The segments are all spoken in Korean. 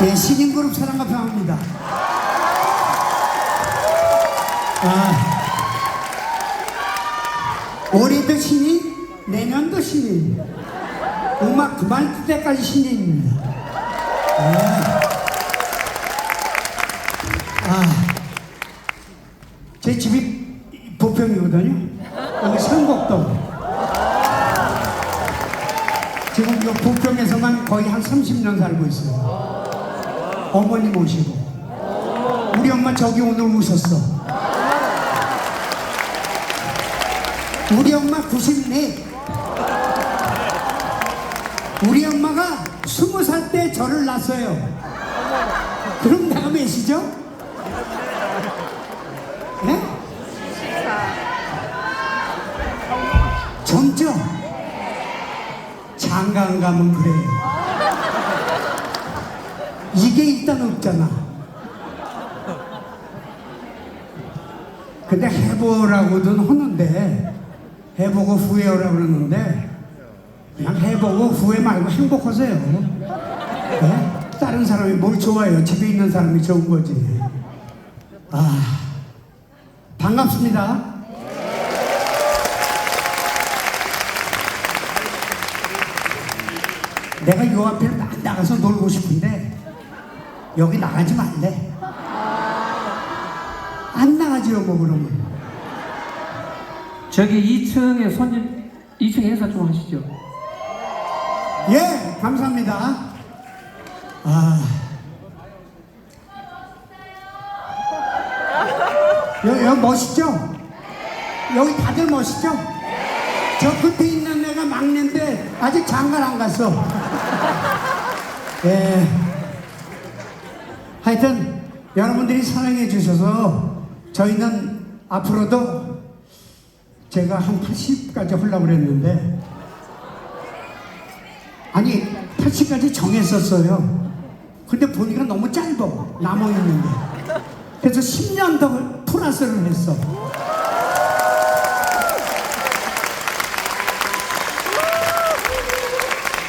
네, 신인그룹 사랑과 평화입니다. 아, 올해도 신인, 내년도 신인. 음악 그만둘 때까지 신인입니다. 아, 아, 제 집이 부평이거든요. 여기 성곡동. 지금 이 부평에서만 거의 한 30년 살고 있어요. 어머니 모시고. 우리 엄마 저기 오늘 오셨어. 우리 엄마 94. 우리 엄마가 20살 때 저를 낳았어요. 그럼 몇이죠? 예? 젊죠? 장가 가면 그래요. 이게 일단 없잖아. 근데 해보라고는 하는데 해보고 후회하라고 그러는데 그냥 해보고 후회 말고 행복하세요. 네? 다른 사람이 뭘 좋아해요? 집에 있는 사람이 좋은 거지. 아 반갑습니다. 내가 요 앞에 막 나가서 놀고 싶은데 여기 나가지 말래. 안 나가지요, 뭐 그러면. 저기 2층에 손님 2층 행사 좀 하시죠. 예, 감사합니다. 아. 여기, 여기 멋있죠? 여기 다들 멋있죠? 저 끝에 있는 애가 막내인데 아직 장가를 안 갔어. 예. 하여튼 여러분들이 사랑해 주셔서 저희는 앞으로도 제가 한 80까지 하려고 그랬는데 아니 80까지 정했었어요. 근데 보니까 너무 짧아 남아 있는데 그래서 10년 더 플러스를 했어.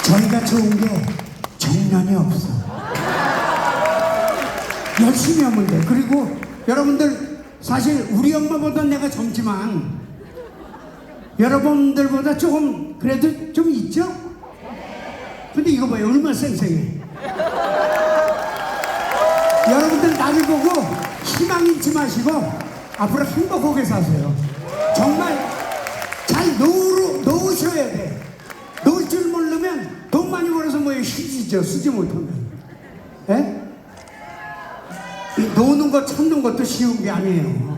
저희가 좋은 게 정년이 없어. 열심히 하면 돼. 그리고 여러분들 사실 우리 엄마보다 내가 젊지만 여러분들보다 조금 그래도 좀 있죠? 근데 이거 봐요. 얼마나 쌩쌩해. 여러분들 나를 보고 희망 잃지 마시고 앞으로 행복하게 사세요. 정말 잘 놓으, 놓으셔야 돼. 놓을 줄 모르면 돈 많이 벌어서 뭐에 휴지죠. 쓰지 못하면. 예? 이 노는 거 찾는 것도 쉬운 게 아니에요.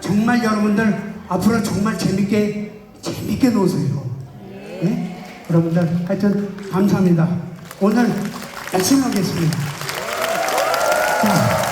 정말 여러분들 앞으로 정말 재밌게 재밌게 노세요. 예? 여러분들 하여튼 감사합니다. 오늘 열심히 하겠습니다. 자,